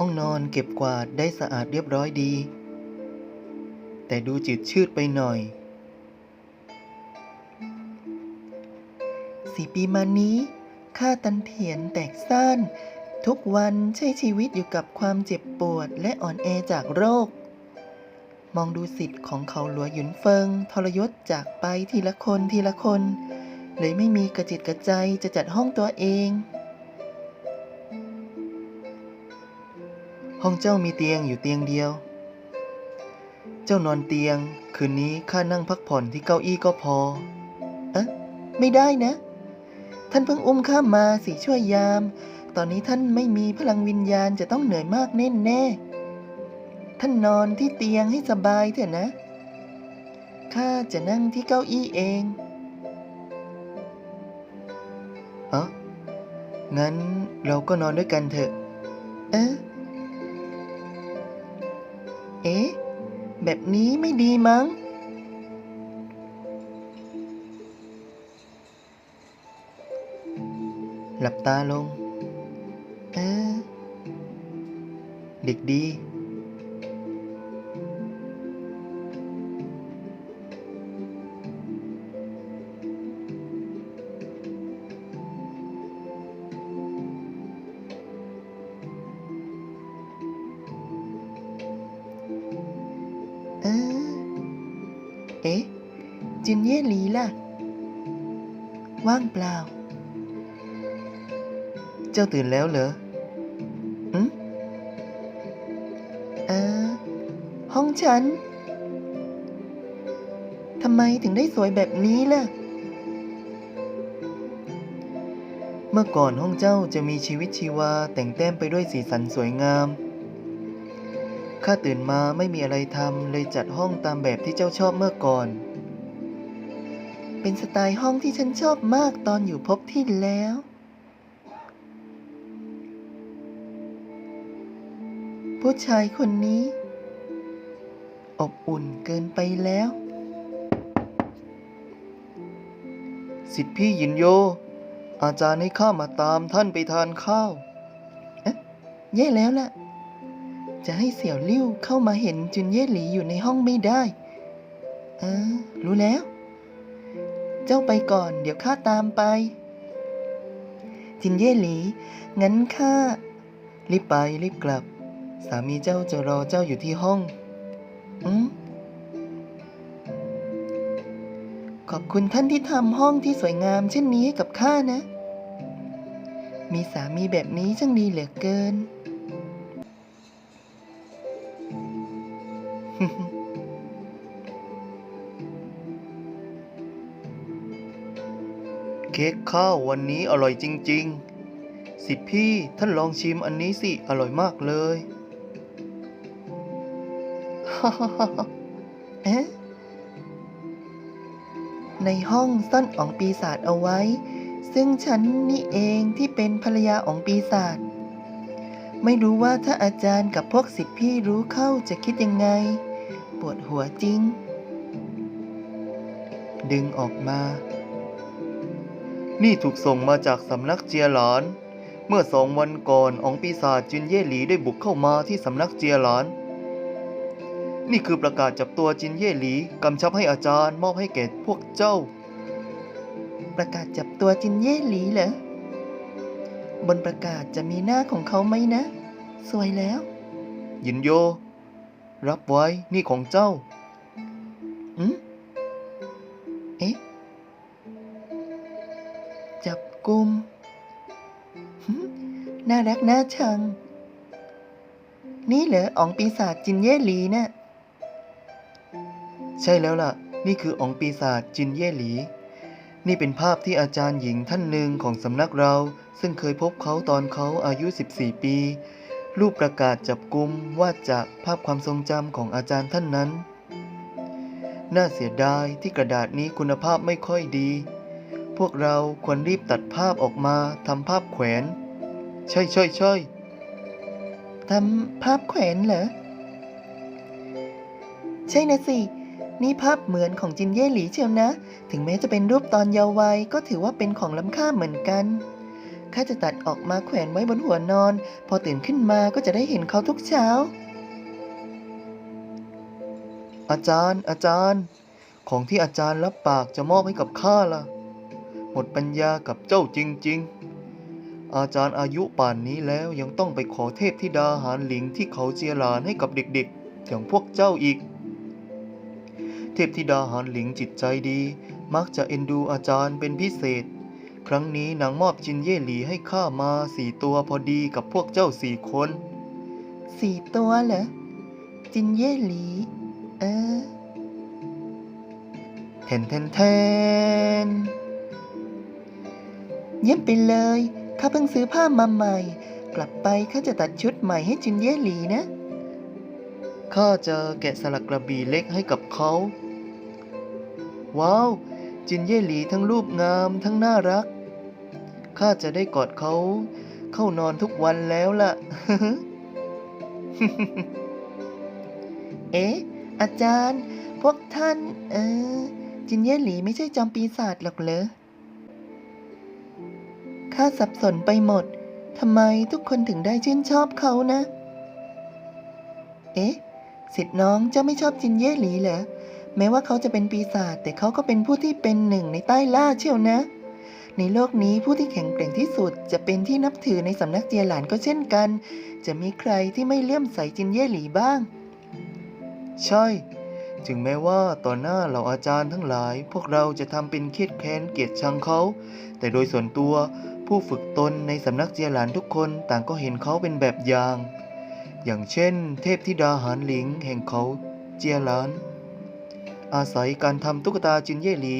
ห้องนอนเก็บกวาดได้สะอาดเรียบร้อยดี แต่ดูจืดชืดไปหน่อยสี่ปีมานี้ข้าตันเถียนแตกซ่านทุกวันใช้ชีวิตอยู่กับความเจ็บปวดและอ่อนแอจากโรค มองดูสิทธิ์ของเขาหลัวหยุนเฟิง ทรยศจากไปทีละคนทีละคน เลยไม่มีกระจิตกระใจจะจัดห้องตัวเอง ห้องเจ้ามีเตียงอยู่เตียงเดียว เจ้านอนเตียง คืนนี้ข้านั่งพักผ่อนที่เก้าอี้ก็พอ เอ๊ะ ไม่ได้นะ ท่านเพิ่งอุ้มข้ามาสิช่วยยาม ตอนนี้ท่านไม่มีพลังวิญญาณจะต้องเหนื่อยมากแน่แน่ ท่านนอนที่เตียงให้สบายเถอะนะ ข้าจะนั่งที่เก้าอี้เอง เอ๋องั้นเราก็นอนด้วยกันเถอะ เอ๊ะ เอ๊ะ แบบนี้ไม่ดีมั้ง หลับตาลง เอ๊ะเด็กดี ว่างเปล่า เจ้าตื่นแล้วเหรออืมเออห้องฉัน ทำไมถึงได้สวยแบบนี้ล่ะ เมื่อก่อนห้องเจ้าจะมีชีวิตชีวาแต่งแต้มไปด้วยสีสันสวยงาม ข้าตื่นมาไม่มีอะไรทำเลยจัดห้องตามแบบที่เจ้าชอบเมื่อก่อน เป็นสไตล์ห้องที่ฉันชอบมากตอนอยู่พบที่แล้ว ผู้ชายคนนี้ อบอุ่นเกินไปแล้ว สิทธิพี่ยินโย อาจารย์ให้ข้ามาตามท่านไปทานข้าวเอ๊ะแย่แล้วล่ะ จะให้เสี่ยวลิ่วเข้ามาเห็นจุนเย่หลีอยู่ในห้องไม่ได้ เออ รู้แล้ว เจ้าไปก่อน เดี๋ยวข้าตามไป จินเย่หลี งั้นข้า รีบไปรีบกลับ สามีเจ้าจะรอเจ้าอยู่ที่ห้อง อืมขอบคุณท่านที่ทำห้องที่สวยงาม เช่นนี้ให้กับข้านะ มีสามีแบบนี้ช่างดีเหลือเกิน ค้กข้าววันนี้อร่อยจริง ๆ สิทพี่ท่านลองชิมอันนี้สิ อร่อยมากเลยเอ๊ะในห้องซ่อนอ๋องปีศาจเอาไว้ ซึ่งฉันนี่เองที่เป็นภรรยาอ๋องปีศาจ ไม่รู้ว่าถ้าอาจารย์กับพวกสิทธิพี่รู้เข้าจะคิดยังไง ปวดหัวจริง ดึงออกมา นี่ถูกส่งมาจากสำนักเจียหลาน เมื่อสองวันก่อนองปีศาจจินเย่หลีได้บุกเข้ามาที่สำนักเจียหลาน นี่คือประกาศจับตัวจินเย่หลีกำชับให้อาจารย์มอบให้แก่พวกเจ้า ประกาศจับตัวจินเย่หลีเหรอบนประกาศจะมีหน้าของเขาไหมนะ สวยแล้ว ยินโย รับไว้นี่ของเจ้าอืมเอ๊ะ กลุ่มน่ารักน่าชัง นี่เหรออ๋องปีศาจจินเย่หลีนะ่ะใช่แล้วล่ะ นี่คือองปีศาจจินเย่หลี นี่เป็นภาพที่อาจารย์หญิงท่านหนึ่งของสำนักเรา ซึ่งเคยพบเขาตอนเขาอายุ 14 ปี รูปประกาศจับกลุ่มวาดจากภาพความทรงจำของอาจารย์ท่านนั้น น่าเสียดายที่กระดาษนี้คุณภาพไม่ค่อยดี พวกเราควรรีบตัดภาพออกมาทำภาพแขวน ใช่ใช่ใช่ทำภาพแขวนเหรอ ใช่นะสิ นี่ภาพเหมือนของจินเย่หลีเชียวนะ ถึงแม้จะเป็นรูปตอนเยาว์วัยก็ถือว่าเป็นของล้ำค่าเหมือนกัน ข้าจะตัดออกมาแขวนไว้บนหัวนอน พอตื่นขึ้นมาก็จะได้เห็นเขาทุกเช้า อาจารย์อาจารย์ ของที่อาจารย์รับปากจะมอบให้กับข้าล่ะ หมดปัญญากับเจ้าจริง ๆ อาจารย์อายุป่านนี้แล้วยังต้องไปขอเทพธิดาหานหลิงที่เขาเจียหลานให้กับเด็กๆ อย่างพวกเจ้าอีก เทพธิดาหานหลิงจิตใจดี มักจะเอ็นดูอาจารย์เป็นพิเศษ ครั้งนี้นางมอบจินเย่หลีให้ข้ามาสี่ตัวพอดีกับพวกเจ้าสี่คนสี่ตัวเหรอจินเย่หลี เออแทนแทนแทน เยี่ยมไปเลย ข้าเพิ่งซื้อผ้ามาใหม่ กลับไปข้าจะตัดชุดใหม่ให้จินเย่หลีนะ ข้าจะแกะสลักกระบี่เล็กให้กับเขา ว้าว จินเย่หลีทั้งรูปงามทั้งน่ารัก ข้าจะได้กอดเขา เข้านอนทุกวันแล้วล่ะ เอ๊ะ อาจารย์ พวกท่าน เออ จินเย่หลีไม่ใช่จอมปีศาจหรอกเหรอ ข้าสับสนไปหมด ทำไมทุกคนถึงได้ชื่นชอบเขานะ เอ๊ะ สิทธิ์น้องเจ้าไม่ชอบจินเย่หลีเหรอ แม้ว่าเขาจะเป็นปีศาจแต่เขาก็เป็นผู้ที่เป็นหนึ่งในใต้ล่าเชียวนะ ในโลกนี้ผู้ที่แข็งแกร่งที่สุดจะเป็นที่นับถือในสำนักเจียหลานก็เช่นกัน จะมีใครที่ไม่เลื่อมใสจินเย่หลีบ้าง ใช่ ถึงแม้ว่าต่อหน้าเหล่าอาจารย์ทั้งหลาย พวกเราจะทำเป็นเครียดแค้นเกลียดชังเขา แต่โดยส่วนตัวผู้ฝึกตนในสำนักเจียหลานทุกคนต่างก็เห็นเขาเป็นแบบอย่าง อย่างเช่น เทพธิดาหานหลิงแห่งเขาเจียหลาน อาศัยการทำตุ๊กตาจินเย่หลี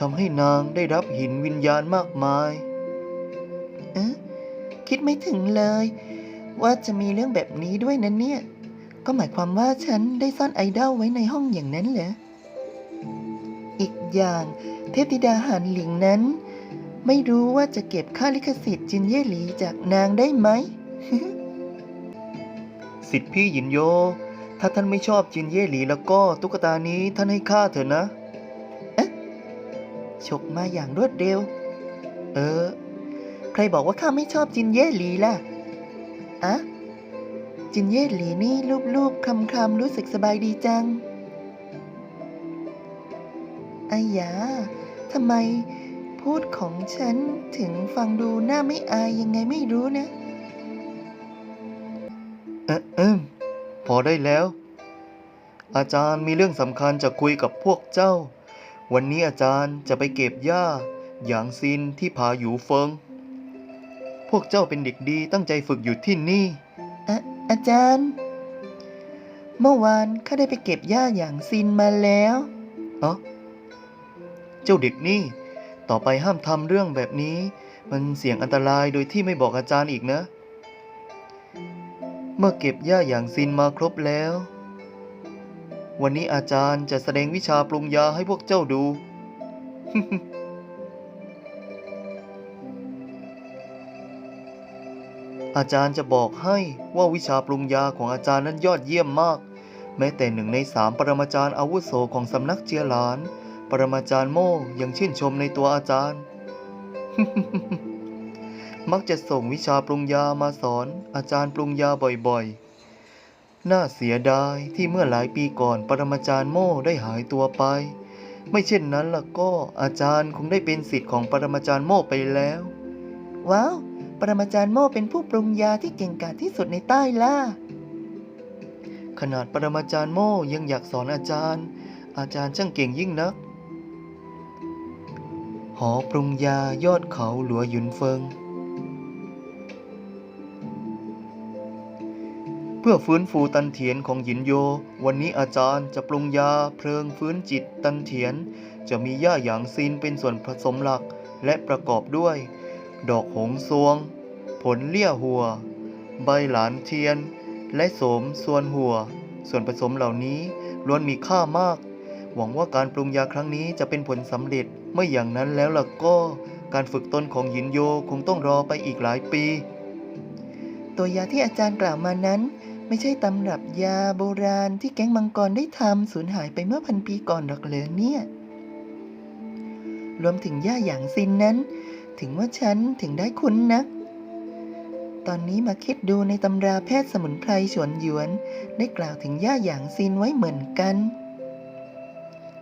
ทำให้นางได้รับหินวิญญาณมากมาย เอ๊ะคิดไม่ถึงเลย ว่าจะมีเรื่องแบบนี้ด้วยนะเนี่ย ก็หมายความว่าฉันได้ซ่อนไอดอลไว้ในห้องอย่างนั้นเหรอ อีกอย่าง เทพธิดาหานหลิงนั้น ไม่รู้ว่าจะเก็บค่าลิขสิทธิ์จินเย่หลีจากนางได้ไหม สิทธิพี่หยินโย ถ้าท่านไม่ชอบจินเย่หลีแล้วก็ตุ๊กตานี้ท่านให้ข้าเถอะนะฉกมาอย่างรวดเร็ว เออ ใครบอกว่าข้าไม่ชอบจินเย่หลีล่ะอะ จินเย่หลีนี่รูปๆคำๆรู้สึกสบายดีจังอายาทำไมพูดของฉันถึงฟังดูหน้าไม่อายยังไงไม่รู้นะ เอะเอิมพอได้แล้ว อาจารย์มีเรื่องสำคัญจะคุยกับพวกเจ้า วันนี้อาจารย์จะไปเก็บหญ้าหยางซินที่ผาหยูเฟิง พวกเจ้าเป็นเด็กดีตั้งใจฝึกอยู่ที่นี่อะ อาจารย์ เมื่อวานข้าได้ไปเก็บหญ้าอย่างซินมาแล้วเอ้าเจ้าเด็กนี่ ต่อไปห้ามทำเรื่องแบบนี้ มันเสี่ยงอันตรายโดยที่ไม่บอกอาจารย์อีกนะ เมื่อเก็บหญ้าอย่างซินมาครบแล้ว วันนี้อาจารย์จะแสดงวิชาปรุงยาให้พวกเจ้าดู อาจารย์จะบอกให้ว่าวิชาปรุงยาของอาจารย์นั้นยอดเยี่ยมมาก แม้แต่หนึ่งในสามปรมาจารย์อาวุโสของสำนักเจียหลาน ปรมาจารย์โม่ยังชื่นชมในตัวอาจารย์ มักจะส่งวิชาปรุงยามาสอน อาจารย์ปรุงยาบ่อยๆ น่าเสียดายที่เมื่อหลายปีก่อนปรมาจารย์โม่ได้หายตัวไป ไม่เช่นนั้นล่ะก็อาจารย์คงได้เป็นศิษย์ของปรมาจารย์โม่ไปแล้ว ว้าว รมาจารย์โม่เป็นผู้ปรุงยาที่เก่งกาจที่สุดในใต้ล่า ขนาดปรมาจารย์โม่ยังอยากสอนอาจารย์ อาจารย์ช่างเก่งยิ่งนัก หอปรุงยายอดเขาหลัวหยุนเฟิง เพื่อฟื้นฟูตันเถียนของหยินโย วันนี้อาจารย์จะปรุงยาเพลิงฟื้นจิตตันเถียน จะมีย่าหยางซินเป็นส่วนผสมหลักและประกอบด้วย ดอกหงซวง ผลเลี่ยหัว ใบหลานเทียน และโสมส่วนหัว ส่วนผสมเหล่านี้ล้วนมีค่ามาก หวังว่าการปรุงยาครั้งนี้จะเป็นผลสำเร็จไม่อย่างนั้นแล้วล่ะก็การฝึกตนของหยินโยคงต้องรอไปอีกหลายปี ตัวยาที่อาจารย์กล่าวมานั้น ไม่ใช่ตำรับยาโบราณที่แก๊งมังกรได้ทำสูญหายไปเมื่อพันปีก่อนหรอกเหรอเนี่ย รวมถึงย่าหยางซินนั้น ถึงว่าฉันถึงได้คุ้นนัก ตอนนี้มาคิดดูในตำราแพทย์สมุนไพรฉวนหยวน ได้กล่าวถึงย่าหยางซินไว้เหมือนกัน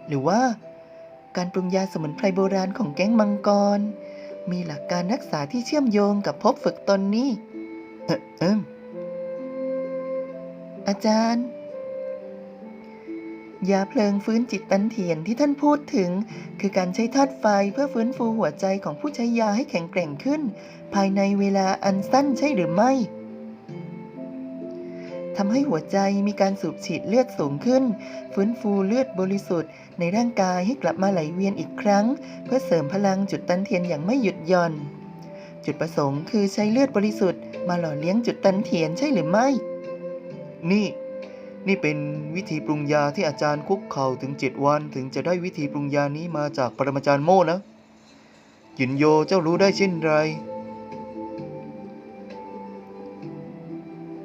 หรือว่า การปรุงยาสมุนไพรโบราณของแก๊งมังกร มีหลักการรักษาที่เชื่อมโยงกับภพฝึกตนนี้เออเอมอาจารย์ ยาเพลิงฟื้นจิตตันเถียนที่ท่านพูดถึง คือการใช้ธาตุไฟเพื่อฟื้นฟูหัวใจของผู้ใช้ยาให้แข็งแกร่งขึ้น ภายในเวลาอันสั้นใช่หรือไม่ทำให้หัวใจมีการสูบฉีดเลือดสูงขึ้น ฟื้นฟูเลือดบริสุทธิ์ ในร่างกายให้กลับมาไหลเวียนอีกครั้ง เพื่อเสริมพลังจุดตันเทียนอย่างไม่หยุดหย่อน จุดประสงค์คือใช้เลือดบริสุทธิ์ มาหล่อเลี้ยงจุดตันเทียนใช่หรือไม่ นี่ นี่เป็นวิธีปรุงยาที่อาจารย์คุกเข่าถึงเจ็ดวัน ถึงจะได้วิธีปรุงยานี้มาจากปรมาจารย์โม่นะหยินโยเจ้ารู้ได้เช่นไร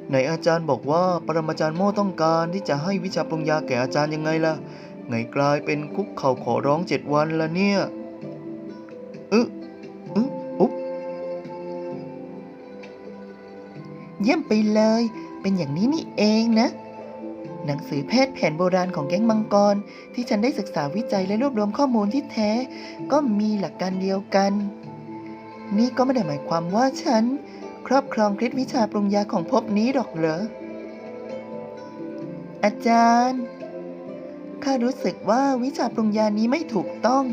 ไหนอาจารย์บอกว่าปรมาจารย์โม่ต้องการที่จะให้วิชาปรุงยาแก่อาจารย์ยังไงล่ะไงกลายเป็นคุกเข่าขอร้องเจ็ดวันละเนี่ยอึอึอุ๊บเยี่ยมไปเลย เป็นอย่างนี้นี่เองนะ หนังสือแพทย์แผนโบราณของแก๊งมังกร ที่ฉันได้ศึกษาวิจัยและรวบรวมข้อมูลที่แท้ ก็มีหลักการเดียวกัน นี่ก็ไม่ได้หมายความว่าฉัน ครอบครองคล็ดวิชาปรุงยาของภพนี้หรอกเหรอ อาจารย์ ข้ารู้สึกว่าวิชาปรุงยานี้ไม่ถูกต้อง